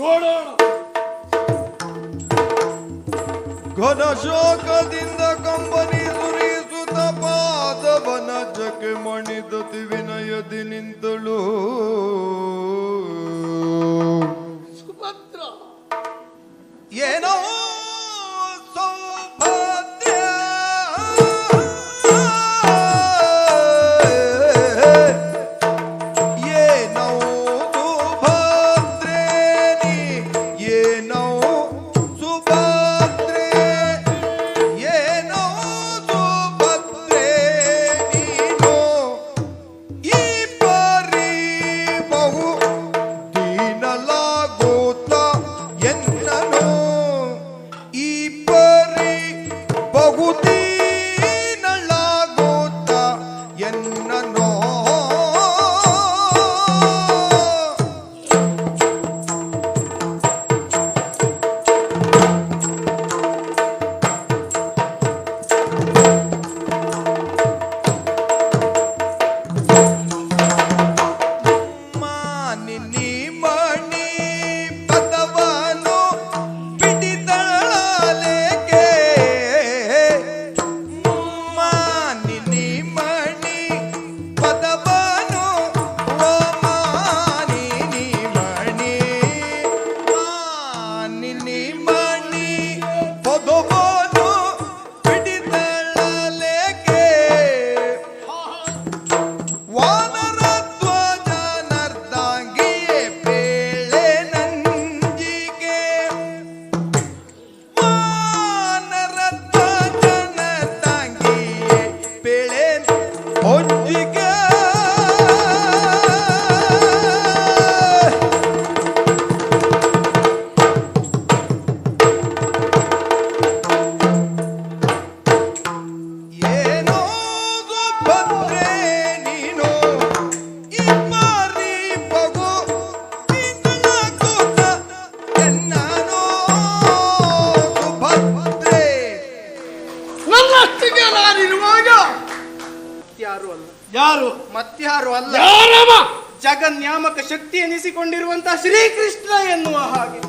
ನೋಡೋಣ ಘನ ಶೋಕದಿಂದ ಕಂಬನಿ ಸುರಿಸುತ್ತ ಪಾದವನ ಜಕೆ ಮಣಿದತಿ ವಿನಯದಿ ನಿಂತಳು. ಯಾರು ಅಲ್ಲ ಯಾರು? ಮತ್ಯಾರು ಅಲ್ಲ. ಜಗನ್ಯಾಮಕ ಶಕ್ತಿ ಎನಿಸಿಕೊಂಡಿರುವಂತಹ ಶ್ರೀಕೃಷ್ಣ ಎನ್ನುವ ಹಾಗೆ.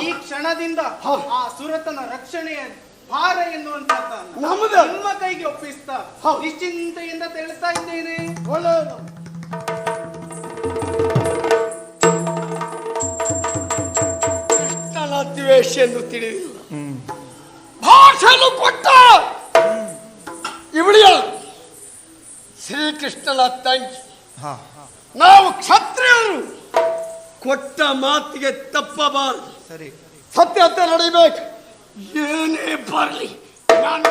ಈ ಕ್ಷಣದಿಂದ ಆ ಸುರತನ ರಕ್ಷಣೆಯ ಭಾರ ಎನ್ನುವಂತ ನಮ್ಮ ನಿಮ್ಮ ಕೈಗೆ ಒಪ್ಪಿಸ್ತಾ. ನಿಶ್ಚಿಂತೆಯಿಂದ ತಿಳಿಸ್ತಾ ಇದ್ದೇನೆ. ಒಳ್ಳೆಯದು. ಕೃಷ್ಣನ ದ್ವೇಷ ಎಂದು ತಿಳಿದಿಲ್ಲ. ಭಾಷೆಯನ್ನು ಕೊಟ್ಟ. ಇವಳಿಯ ಶ್ರೀಕೃಷ್ಣನ ತಂಗಿ. ನಾವು ಕ್ಷತ್ರಿಯರು. ಕೊಟ್ಟ ಮಾತಿಗೆ ತಪ್ಪಬಾರದು ಸರಿ. ಸತ್ಯತೆ ನಡಿಬೇಕು ಏನೇ ಬರಲಿ ನಾನು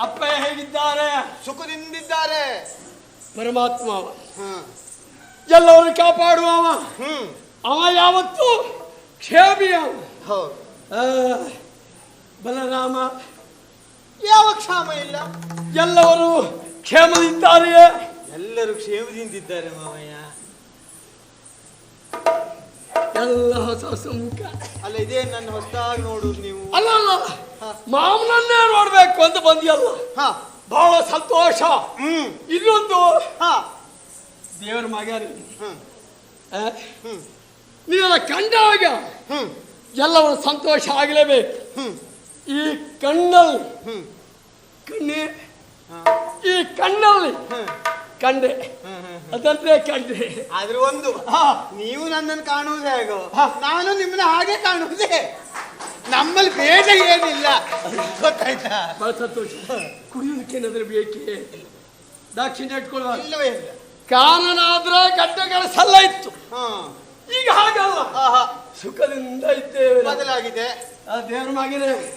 ಅಪ್ಪ ಹೇಗಿದ್ದಾರೆ? ಸುಖದಿಂದಿದ್ದಾರೆ. ಪರಮಾತ್ಮ. ಎಲ್ಲವರು ಕಾಪಾಡುವವ. ಹ್ಮ್. ಅವ ಯಾವತ್ತು ಕ್ಷೇಮಿ ಅವ ಹೌದು. ಆ, ಬಲರಾಮ ಯಾವ ಕ್ಷಾಮ ಇಲ್ಲ? ಎಲ್ಲವರು ಕ್ಷೇಮದಿದ್ದಾರೆಯೇ ಎಲ್ಲರೂ ಕ್ಷೇಮದಿಂದಿದ್ದಾರೆ ಮಾವಯ್ಯ. ಎಲ್ಲ ಹೊಸ ಹೊಸ ಮುಖ. ಅಲ್ಲ ಇದೇ ನನ್ನ ಹೊಸದಾಗಿ ನೋಡುದು ನೀವು? ಅಲ್ಲ ಅಲ್ಲ ಮಾಮನನ್ನೇ ನೋಡ್ಬೇಕು ಅಂತ ಬಂದಿಯಲ್ಲ. ಹಾ. ಬಹಳ ಸಂತೋಷ. ಹ್ಮ್. ಇನ್ನೊಂದು ಹಾ. ದೇವರ ಮಗ. ಹ್ಮ್. ಹ್ಮ್. ನೀನೆಲ್ಲ ಕಂಡಾಗ ಎಲ್ಲವರ ಸಂತೋಷ ಆಗಲೇಬೇಕು. ಈ ಕಣ್ಣಲ್ಲಿ ಕಣ್ಣೇ ಈ ಕಣ್ಣಲ್ಲಿ ಕಂಡೆ. ಅದಂತೆ ಕಂಡೆ. ಆದ್ರೆ ಒಂದು ನೀವು ನನ್ನನ್ನು ಕಾಣುವುದೇ ಹೇಗೋ ನಾನು ನಿಮ್ಮನ್ನ ಹಾಗೆ ಕಾಣುವುದೇ. ನಮ್ಮಲ್ಲಿ ಭೇದ ಏನಿಲ್ಲ. ಗೊತ್ತಾಯ್ತಾ? ಬಹಳ ಸಂತೋಷ. ಕುಡಿಯೋದಕ್ಕೆ ಏನಾದ್ರೆ ಬೇಕೇ? ದಾಕ್ಷಿಣ್ಯ ಇಟ್ಕೊಳ್ಳುವ ಇಲ್ಲವೇ ಇಲ್ಲ. ಕಾನನ ಆದ್ರೆ ಗಡ್ಡೆಗಳ ಸಲ್ಲ ಇತ್ತು. ಸುಖದಿಂದ ಇದ್ದೇವೆ. ಬದಲಾಗಿದೆ. ಆ ದೇವ್ರ ಮಗನೇ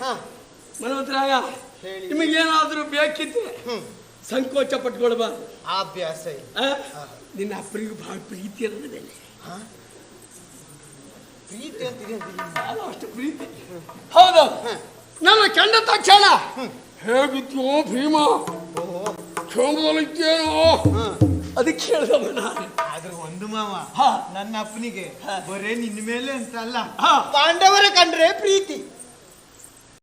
ಮನೋದ್ರಾಗ ಹೇಳಿ. ನಿಮಗೇನಾದ್ರೂ ಬೇಕಿದ್ರೆ ಸಂಕೋಚ ಪಟ್ಕೊಳ್ಬಾರ್ದು. ಅಭ್ಯಾಸ ನಿನ್ನ ಅಪ್ಪರಿಗೂ ಬಹಳ ಪ್ರೀತಿ ಇರೋದೇ ಪ್ರೀತಿ ಅಷ್ಟು ಪ್ರೀತಿ. ಹೌದು. ನನ್ನ ಕಂಡ ತಕ್ಷಣ. ಹೇಗಿತ್ತು ಭೀಮ. ಕ್ಷೇಮದಲ್ಲಿದ್ದೇನೋ. ಅದಕ್ಕೆ ಹೇಳ್ದವ ನಾನು. ಒಂದು ಮಾವ. ಹಾ. ನನ್ನ ಅಪ್ಪನಿಗೆ ಬರೇ ನಿನ್ನ ಮೇಲೆ ಅಂತ ಅಲ್ಲ ಹಾ. ಪಾಂಡವರ ಕಂಡ್ರೆ ಪ್ರೀತಿ.